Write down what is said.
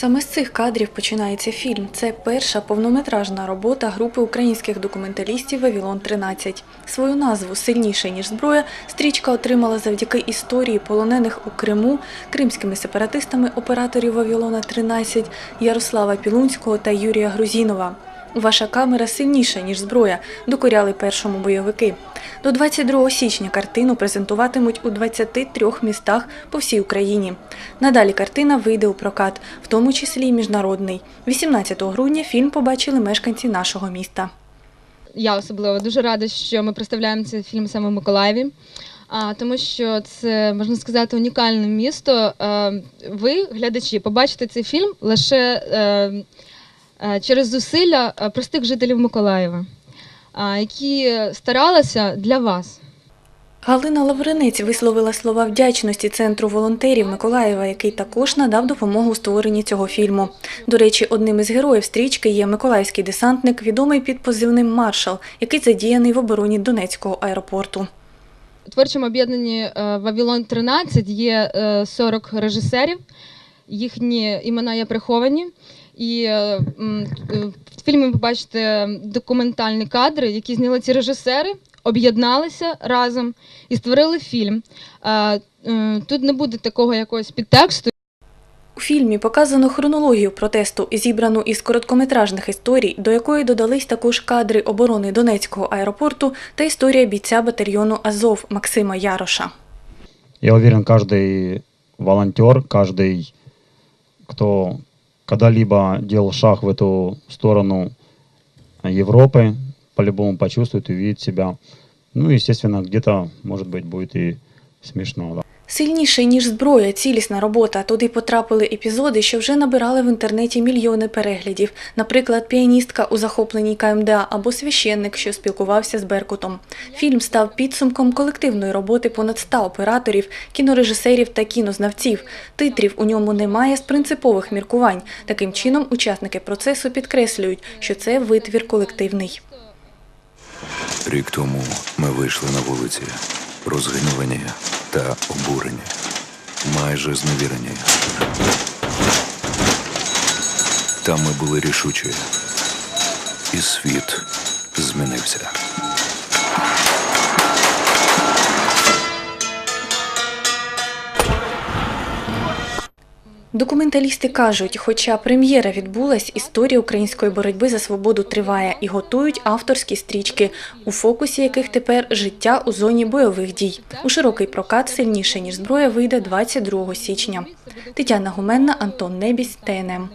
Саме з цих кадрів починається фільм. Це перша повнометражна робота групи українських документалістів Вавілон 13 Свою назву Сильніше ніж зброя стрічка отримала завдяки історії полонених у Криму кримськими сепаратистами операторів Вавілона 13 Ярослава Пілунського та Юрія Грузінова. Ваша камера сильніша, ніж зброя, докоряли першому бойовики. До 22 січня картину презентуватимуть у 23 містах по всій Україні. Надалі картина вийде у прокат, в тому числі й міжнародний. 18 грудня фільм побачили мешканці нашого міста. Я особливо дуже рада, що ми представляємо цей фільм саме в Миколаєві. А, тому що це можна сказати унікальне місто. Ви, глядачі, побачите цей фільм лише е, е, через зусилля простих жителів Миколаєва, які старалися для вас. Галина Лавринець висловила слова вдячності центру волонтерів Миколаєва, який також надав допомогу у створенні цього фільму. До речі, одним із героїв стрічки є миколаївський десантник, відомий під позивним Маршал, який задіяний в обороні Донецького аеропорту. У творчому об'єднанні е, Вавілон 13 є е, 40 режисерів, їхні імена є приховані. І е, е, в фільмі ви побачите документальні кадри, які зняли ці режисери, об'єдналися разом і створили фільм. Е, е, Тут не буде такого якогось підтексту. У фільмі показано хронологію протесту, зібрану із короткометражних історій, до якої додались також кадри оборони Донецького аеропорту та історія бійця батальйону Азов Максима Яроша. Я уверен, каждый волонтер, каждый, кто когда-либо делал шаг в эту сторону Европы, по-любому почувствует увидит себя. Ну, естественно, где-то, может быть, будет и смешно. Да. Сильніший ніж зброя, цілісна робота. Туди потрапили епізоди, що вже набирали в інтернеті мільйони переглядів. Наприклад, піаністка у захопленій КМДА або священник, що спілкувався з Беркутом. Фільм став підсумком колективної роботи понад 100 операторів, кінорежисерів та кінознавців. Титрів у ньому немає з принципових міркувань. Таким чином, учасники процесу підкреслюють, що це витвір колективний. Рік тому ми вийшли на вулиці, розгнівані та обурені, майже зневірені. Там ми були рішучі, і світ змінився. Документалісти кажуть, хоча прем'єра відбулась, історія української боротьби за свободу триває і готують авторські стрічки, у фокусі яких тепер життя у зоні бойових дій. У широкий прокат сильніше ніж зброя вийде 22 січня. Тетяна Гуменна, Антон Небісь, ТНМ.